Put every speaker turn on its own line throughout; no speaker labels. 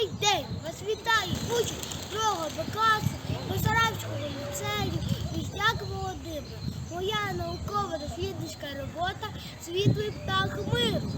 Добрий день! Вас вітаю учень другого класу Бесарабського ліцею Вісняк Володимир. Моя науково-дослідницька робота Світлий птах миру.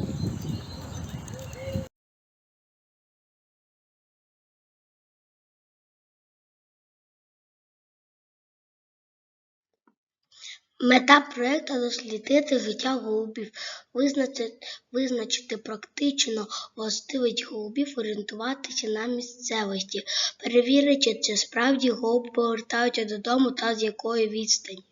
Мета проекту дослідити життя голубів, визначити, визначити практично властивість голубів, орієнтуватися на місцевості, перевірити, чи справді голуби повертаються додому та з якої відстані.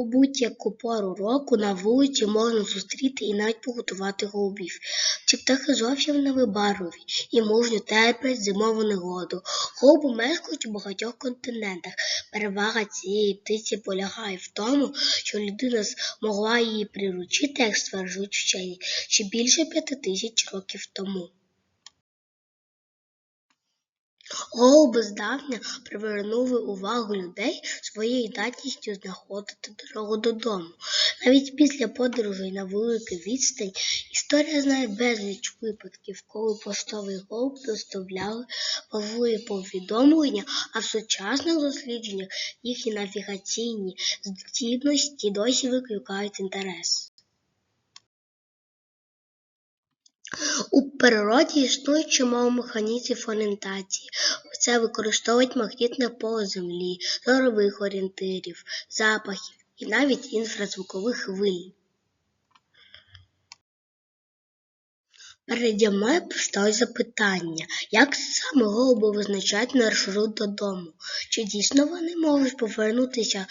У будь-яку пору року на вулиці можна зустріти і навіть поготувати голубів. Ці птахи зовсім не вибарливі і мужньо терплять зимову негоду. Голуби мешкають у багатьох континентах. Перевага цієї птиці полягає в тому, що людина змогла її приручити, як стверджують вчені, ще більше п'яти тисяч років тому. Голуби здавна привернули увагу людей своєю здатністю знаходити дорогу додому. Навіть після подорожей на велику відстань історія знає безліч випадків, коли поштовий голуб доставляли важливі повідомлення, а в сучасних дослідженнях їхні навігаційні здібності досі викликають інтерес. У природі існує чимало механізмів орієнтації. Це використовують магнітне поле Землі, зорових орієнтирів, запахів і навіть інфразвукових хвиль. Переді мною постало запитання, як саме голуби визначають маршрут додому? Чи дійсно вони можуть повернутися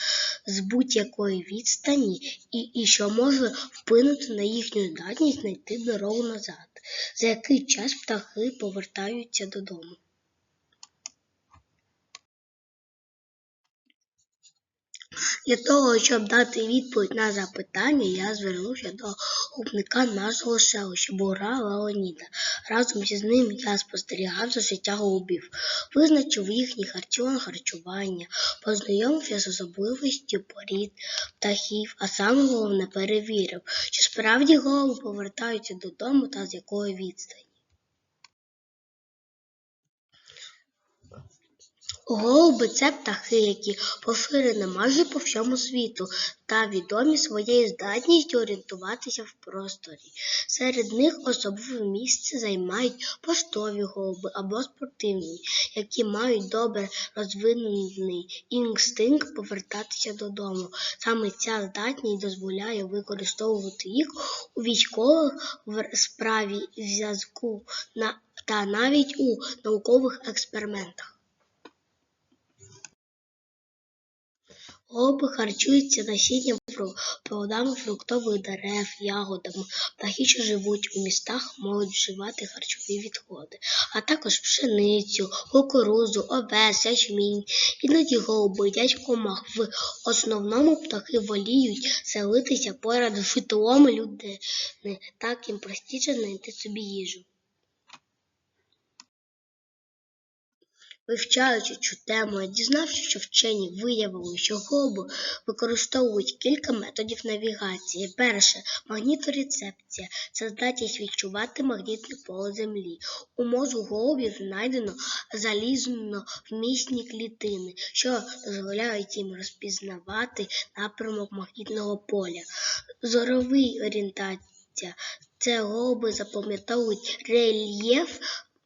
з будь-якої відстані і, і що може вплинути на їхню здатність знайти дорогу назад? За який час птахи повертаються додому? Для того, щоб дати відповідь на запитання, я звернувся до губника нашого селища Бура Леоніда. Разом зі ним я спостерігав за життя голубів, визначив їхній харчове харчування, познайомився з особливістю порід птахів, а саме головне перевірив, чи справді голуби повертаються додому та з якої відстані. Голуби це птахи, які поширені майже по всьому світу та відомі своєю здатністю орієнтуватися в просторі. Серед них особливе місце займають поштові голуби або спортивні, які мають добре розвинений інстинкт повертатися додому. Саме ця здатність дозволяє використовувати їх у військових справі зв'язку та навіть у наукових експериментах. Голуби харчуються насінням, плодами фруктових дерев, ягодами. Птахи, що живуть у містах, можуть вживати харчові відходи, а також пшеницю, кукурузу, овес, ячмінь. Іноді голуби їдять комах. В основному птахи воліють селитися поряд житлом людини. Так їм простіше знайти собі їжу. Вивчаючи цю тему, я дізнався, що вчені виявили, що голуби використовують кілька методів навігації. Перше магніторецепція це здатність відчувати магнітне поле Землі. У мозку голубів знайдено залізно-вмісні клітини, що дозволяють їм розпізнавати напрямок магнітного поля. Зоровий орієнтація це голуби запам'ятовують рельєф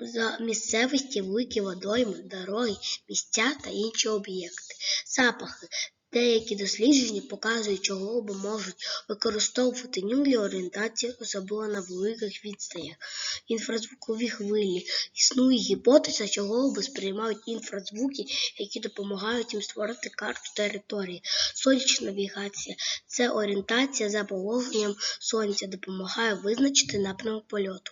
за місцевості, великі водойми, дороги, місця та інші об'єкти. Запахи. Деякі дослідження показують, що голуби можуть використовувати нюх для орієнтації, особливо на великих відстанях. Інфразвукові хвилі. Існує гіпотеза, що голуби сприймають інфразвуки, які допомагають їм створити карту території. Сонячна навігація це орієнтація за положенням сонця, допомагає визначити напрямок польоту.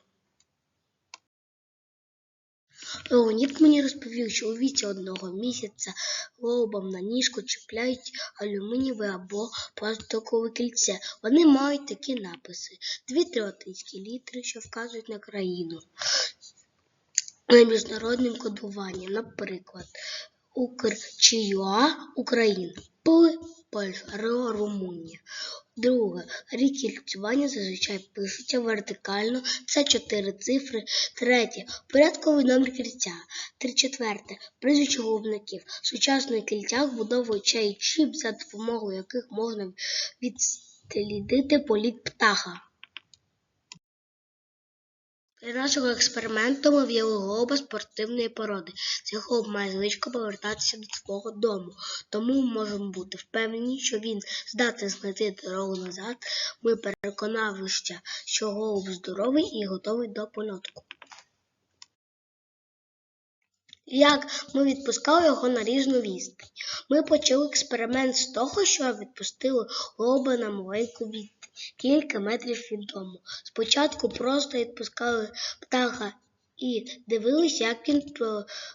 Леонід мені розповів, що у віці одного місяця голубам на ніжку чіпляють алюмінієве або пластикове кільце. Вони мають такі написи: дві-три латинські літери, що вказують на країну. На міжнародним кодуванням, наприклад, Укр чи ЮА Україна, Польща, Румунія. Друге. Рік кільцювання зазвичай пишуться вертикально. Це чотири цифри. Третє. Порядковий номер кільця. Три четверте. Прізвище головників. Сучасний кільця вбудовує чай чіп, за допомогою яких можна відслідити політ птаха. Для нашого експерименту ми в'яли голуба спортивної породи. Цей голуб має звичку повертатися до свого дому, тому можемо бути впевнені, що він здатний знайти дорогу назад. Ми переконалися, що голуб здоровий і готовий до польоту. Як ми відпускали його на різну відстань. Ми почали експеримент з того, що відпустили голуба на маленьку відстань, кілька метрів від дому. Спочатку просто відпускали птаха і дивилися, як він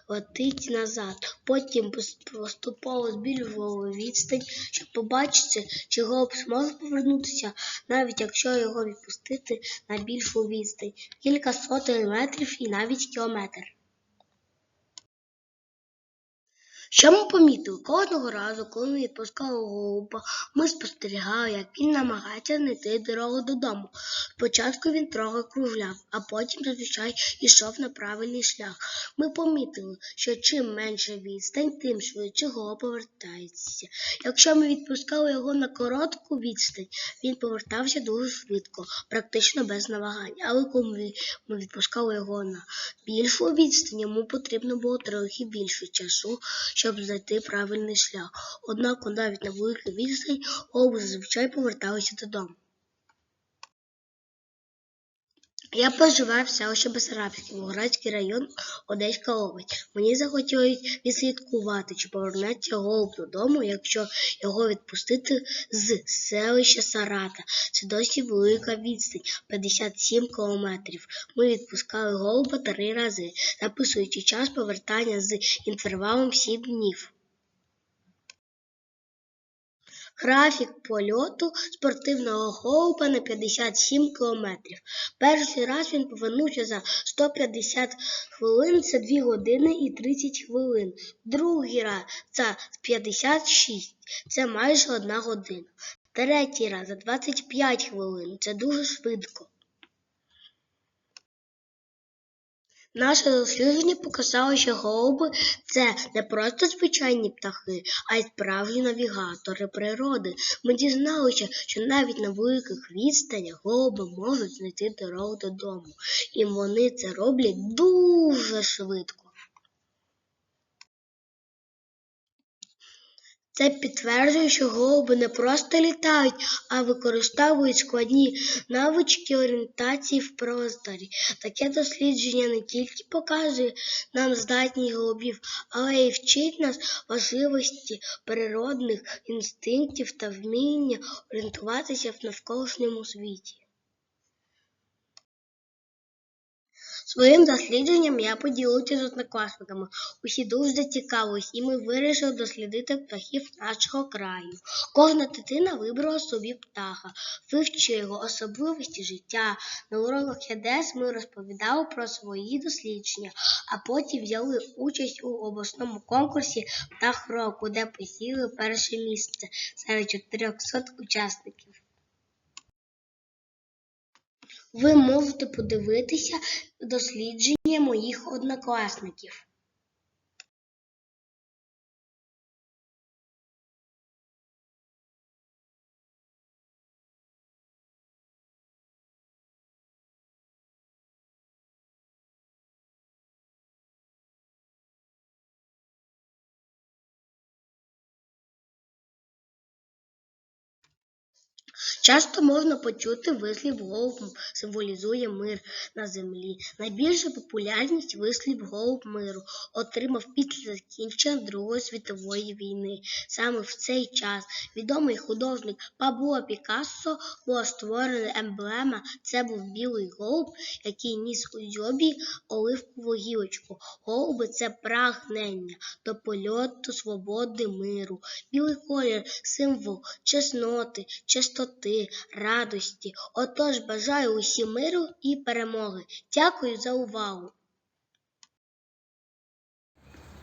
полетить назад. Потім пос- поступово збільшували відстань, щоб побачити, чи голуб зможе повернутися, навіть якщо його відпустити на більшу відстань, кілька сотень метрів і навіть кілометр. Що ми помітили? Кожного разу, коли ми відпускали голуба, ми спостерігали, як він намагається знайти дорогу додому. Спочатку він трохи кружляв, а потім зазвичай йшов на правильний шлях. Ми помітили, що чим менше відстань, тим швидше голуб повертається. Якщо ми відпускали його на коротку відстань, він повертався дуже швидко, практично без навагань. Але коли ми відпускали його на більшу відстань, йому потрібно було трохи більше часу, щоб знайти правильний шлях. Однак навіть на великій відстані голуби зазвичай поверталися додому. Я проживаю в селищі Бесарабське, Волгоградський район, Одеська область. Мені захотілося відслідкувати, чи повернеться голуб додому, якщо його відпустити з селища Сарата. Це досі велика відстань 57 кілометрів. Ми відпускали голуба три рази, записуючи час повертання з інтервалом 7 днів. Графік польоту спортивного голуба на 57 кілометрів. Перший раз він повернувся за 150 хвилин, це 2 години і 30 хвилин. Другий раз за 56, це майже 1 година. Третій раз за 25 хвилин, це дуже швидко. Наше дослідження показало, що голуби це не просто звичайні птахи, а й справжні навігатори природи. Ми дізналися, що навіть на великих відстанях голуби можуть знайти дорогу додому, і вони це роблять дуже швидко. Це підтверджує, що голуби не просто літають, а використовують складні навички орієнтації в просторі. Таке дослідження не тільки показує нам здатність голубів, але й вчить нас важливості природних інстинктів та вміння орієнтуватися в навколишньому світі. Своїм дослідженням я поділився з однокласниками. Усі дуже зацікавились, і ми вирішили дослідити птахів нашого краю. Кожна дитина вибрала собі птаха, вивчила його особливості життя. На уроках ЄДЕС ми розповідали про свої дослідження, а потім взяли участь у обласному конкурсі Птах року, де посіли перше місце серед 400 учасників. Ви можете подивитися дослідження моїх однокласників. Часто можна почути вислів голуб символізує мир на землі. Найбільшу популярність вислів голуб миру отримав після закінчення Другої світової війни. Саме в цей час відомий художник Пабло Пікассо була створена емблема. Це був білий голуб, який ніс у дзьобі оливкову гілочку. Голуби це прагнення до польоту, свободи, миру. Білий колір символ чесноти, чистоти, радості. Отож бажаю усім миру і перемоги. Дякую за увагу.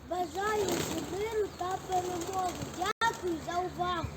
Бажаю усім миру та перемоги. Дякую за увагу.